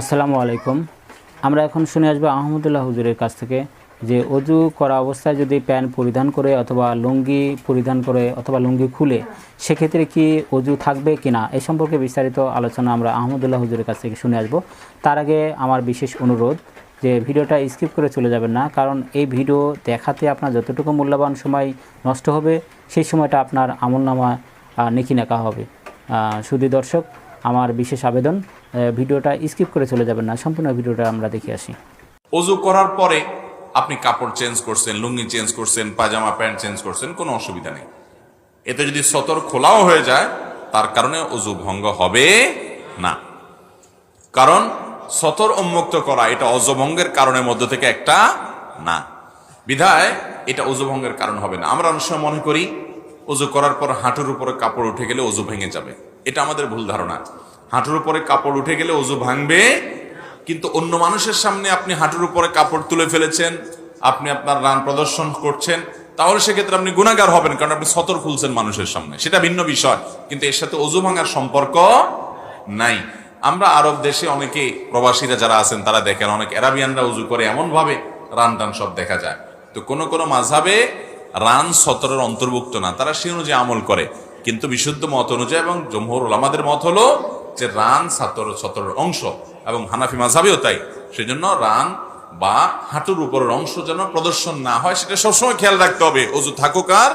আসসালামু আলাইকুম। আমরা এখন শুনে আসব আহমদুল্লাহ হুজুরের কাছ থেকে যে অজু করা অবস্থায় যদি প্যান্ট পরিধান করে অথবা লুঙ্গি পরিধান করে অথবা লুঙ্গি খুলে, সেক্ষেত্রে কি অজু থাকবে কি না এ সম্পর্কে বিস্তারিত আলোচনা আমরা আহমদুল্লাহ হুজুরের কাছ থেকে শুনে আসব। তার আগে আমার বিশেষ অনুরোধ যে ভিডিওটা স্কিপ করে চলে যাবেন না, কারণ এই ভিডিও দেখাতে আপনার যতটুকু মূল্যবান সময় নষ্ট হবে, সেই সময়টা আপনার আমলনামা নেকি নেকা হবে। শুধু দর্শক আমার বিশেষ আবেদন ভিডিওটা স্কিপ করে চলে যাবেন না, সম্পূর্ণ ভিডিওটা আমরা দেখে আসি। অজু করার পরে আপনি কাপড় চেঞ্জ করছেন, লুঙ্গি চেঞ্জ করছেন পাজামা প্যান্ট চেঞ্জ করছেন, কোনো অসুবিধা নেই। এতে যদি সতর খোলাও হয়ে যায়, তার কারণে অজু ভঙ্গ হবে না। কারণ সতর উন্মুক্ত করা এটা অজভঙ্গের কারণের মধ্যে থেকে একটা না। বিধায় এটা অজুভঙ্গের কারণ হবে না। আমরা অনেক সময় মনে করি, অজু করার পর হাঁটুর উপরে কাপড় উঠে গেলে অজু ভেঙে যাবে। এটা আমাদের ভুল ধারণা। হাঁটুর উপরে কাপড় উঠে গেলে অজু ভাঙবে, কিন্তু অন্য মানুষের সামনে আপনি হাঁটুর উপরে কাপড় তুলে ফেলেছেন, আপনি আপনার রান প্রদর্শন করছেন, তাহলে সেক্ষেত্রে আপনি গুণাগার হবেন, কারণ আপনি সতর খুলছেন মানুষের সামনে। সেটা ভিন্ন বিষয়, কিন্তু এর সাথে অজু ভাঙার সম্পর্ক নাই। আমরা আরব দেশে অনেকে প্রবাসীরা যারা আছেন, তারা দেখেন অনেক অ্যারাবিয়ানরা উজু করে এমন ভাবে রান টান সব দেখা যায়। তো কোনো কোনো মাঝাবে রান সতরের অন্তর্ভুক্ত না, তারা সে অনুযায়ী আমল করে। কিন্তু বিশুদ্ধ মত অনুযায়ী এবং জমহর ওলামাদের মত হলো যে রান সাতর সতেরোর অংশ এবং হানাফি মাঝাবেও তাই। সেই জন্য রান বা হাঁটুর উপরের অংশ যেন প্রদর্শন না হয়, সেটা সবসময় খেয়াল রাখতে হবে। অজু থাকুক আর